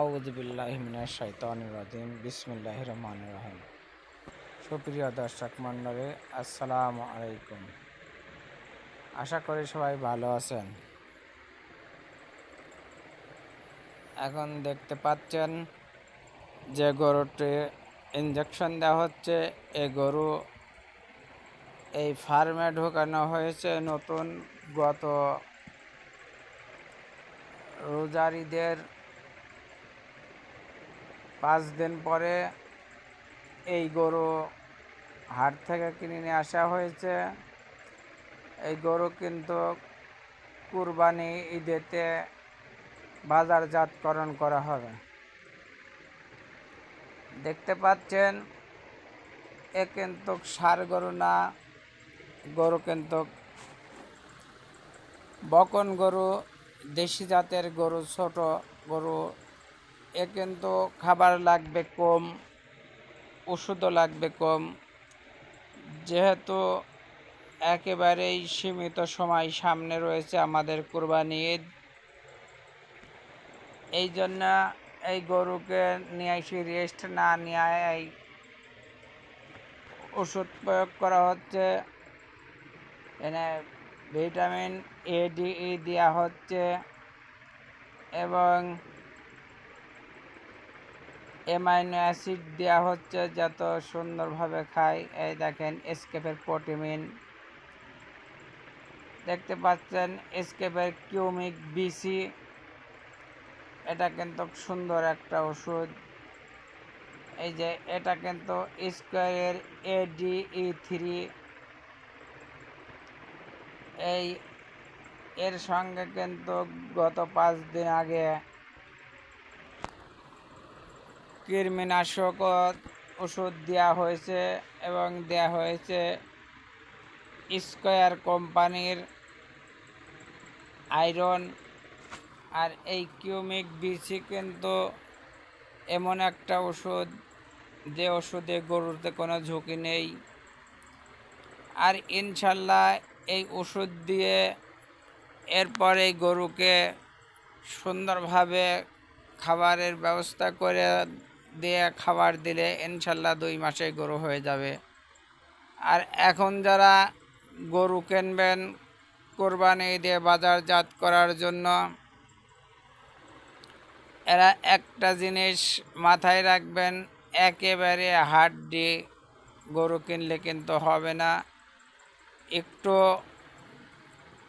আউজবিল্লাহমিনা শৈতানুর রাজিম। বিসমিল্লাহ রহমান রহিম। সুপ্রিয় দর্শক মণ্ডলী, আসসালামু আলাইকুম। আশা করি সবাই ভালো আছেন। এখন দেখতে পাচ্ছেন যে গরুটি ইঞ্জেকশন দেওয়া হচ্ছে। এই গরু এই ফার্মে ঢোকানো হয়েছে নতুন। গত রোজারিদের পাঁচ দিন পরে এই গরু হাট থেকে কিনে নিয়ে আসা হয়েছে। এই গরু কিন্তু কুরবানি ঈদেতে বাজারজাতকরণ করা হবে। দেখতে পাচ্ছেন, এ কিন্তু সার গরু না, গরু কিন্তু বকন গরু, দেশি জাতের গরু, ছোট গরু এ কিন্তু খাবার লাগবে কম, ওষুধও লাগবে কম। যেহেতু একেবারেই সীমিত সময় সামনে রয়েছে আমাদের কোরবানি ঈদ, এই জন্য এই গরুকে নিয়ে এসে রেস্ট না নিয়ে এই ওষুধ প্রয়োগ করা হচ্ছে। এনে ভিটামিন এ ডি ই দেওয়া হচ্ছে এবং এমাইনো অ্যাসিড দেওয়া হচ্ছে যত সুন্দরভাবে খায়। এই দেখেন, এসকেপের প্রোটিমিন দেখতে পাচ্ছেন, এসকেপের কিউমিক বিসি। এটা কিন্তু সুন্দর একটা ওষুধ। এই যে, এটা কিন্তু স্কোয়ারের এডিই থ্রি। এই, এর সঙ্গে কিন্তু গত পাঁচ দিন আগে কীটনাশক ওষুধ দেওয়া হয়েছে এবং দেওয়া হয়েছে স্কোয়ার কোম্পানির আয়রন আর এই কিউমিক বিসি কিন্তু এমন একটা ওষুধ যে ওষুধে গরুতে কোনো ঝুঁকি নেই। আর ইনশাল্লাহ এই ওষুধ দিয়ে এরপর এই গরুকে সুন্দরভাবে খাবারের ব্যবস্থা করে দিয়ে খাবার দিলে ইনশাল্লাহ দুই মাসে গরু হয়ে যাবে। আর এখন যারা গরু কিনবেন, কোরবানি দিয়ে বাজারজাত করার জন্য, এরা একটা জিনিস মাথায় রাখবেন, একেবারে হাড্ডি গরু কিনলে কিন্তু হবে না। একটু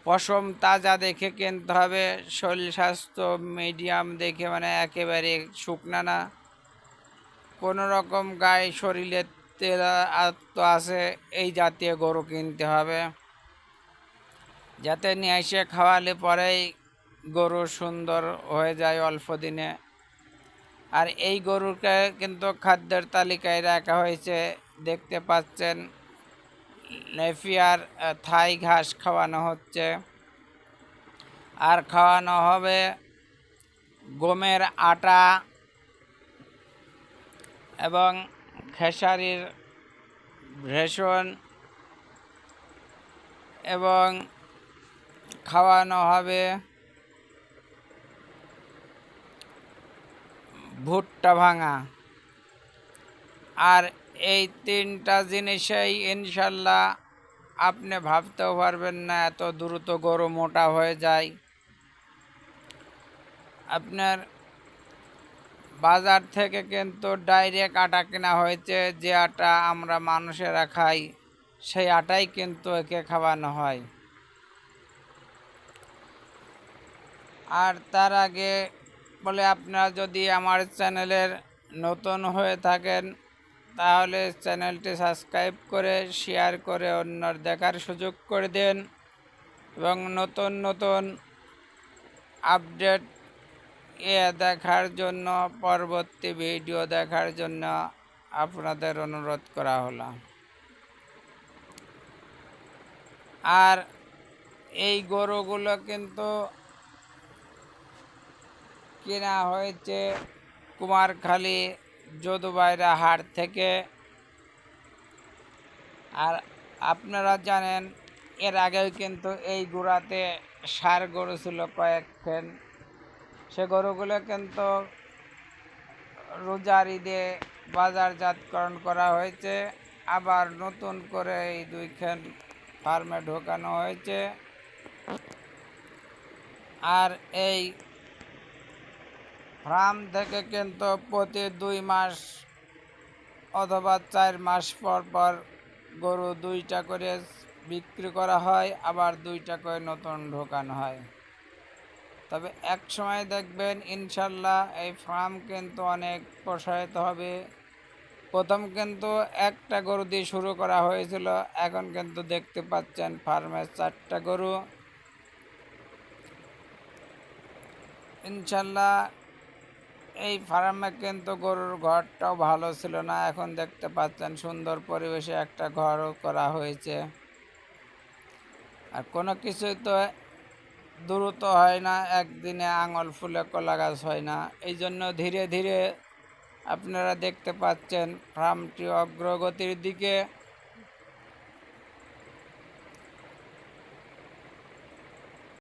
পশম তাজা দেখে কিনতে হবে, শরীর স্বাস্থ্য মিডিয়াম দেখে মানে একেবারে শুকনা না। কোনো রকম গায়ে শরীরে তেল আত্ম আছে, এই জাতীয় গরু কিনতে হবে। যাতে নিয়ে এসে খাওয়ালে পরেই গরু সুন্দর হয়ে যায় অল্প দিনে। আর এই গরুকে কিন্তু খাদ্যের তালিকায় রাখা হয়েছে। দেখতে পাচ্ছেন নেফিয়ার থাই ঘাস খাওয়ানো হচ্ছে। আর খাওয়ানো হবে গমের আটা এবং খেসারির ভেষণ এবং খাওয়ানো হবে। ভুট্টা ভাঙা। আর এই তিনটা জিনিসেই ইনশাল্লাহ আপনি ভাবতেও পারবেন না, এত দ্রুত গরু মোটা হয়ে যায়। আপনার বাজার থেকে কিন্তু ডাইরেক্ট আটা কেনা হয়েছে, যে আটা আমরা মানুষেরা খাই, সেই আটাই কিন্তু একে খাওয়ানো হয়। আর তার আগে বলে আপনারা যদি আমার চ্যানেলের নতুন হয়ে থাকেন, তাহলে চ্যানেলটি সাবস্ক্রাইব করে শেয়ার করে অন্যর দেখার সুযোগ করে দেন এবং নতুন নতুন আপডেট দেখার জন্য, পরবর্তী ভিডিও দেখার জন্য আপনাদের অনুরোধ করা হলো। আর এই গরুগুলো কিন্তু কেনা হয়েছে কুমারখালী যদুবাইরা হাট থেকে। আর আপনারা জানেন, এর আগেও কিন্তু এই গুড়াতে সার গরু ছিল কয়েকখান সে গরুগুলো কিন্তু রোজার ঈদে বাজারজাতকরণ করা হয়েছে। আবার নতুন করে এই দুইখান ফার্মে ঢোকানো হয়েছে। আর এই ফার্ম থেকে কিন্তু প্রতি দুই মাস অথবা চার মাস পর পর গরু দুইটা করে বিক্রি করা হয়, আবার দুইটা করে নতুন ঢোকানো হয়। তবে এক সময় দেখবেন ইনশাল্লাহ এই ফার্ম কিন্তু অনেক প্রসারিত হবে। প্রথম কিন্তু একটা গরু দিয়ে শুরু করা হয়েছিল, এখন কিন্তু দেখতে পাচ্ছেন ফার্মের চারটা গরু। ইনশাল্লাহ এই ফার্মে কিন্তু গরুর ঘরটাও ভালো ছিল না, এখন দেখতে পাচ্ছেন সুন্দর পরিবেশে একটা ঘরও করা হয়েছে। আর কোনো কিছুই তো দ্রুত হয় না, একদিনে আঙুল ফুলে কলা গাছ হয় না। এই জন্য ধীরে ধীরে আপনারা দেখতে পাচ্ছেন, ফার্মটি অগ্রগতির দিকে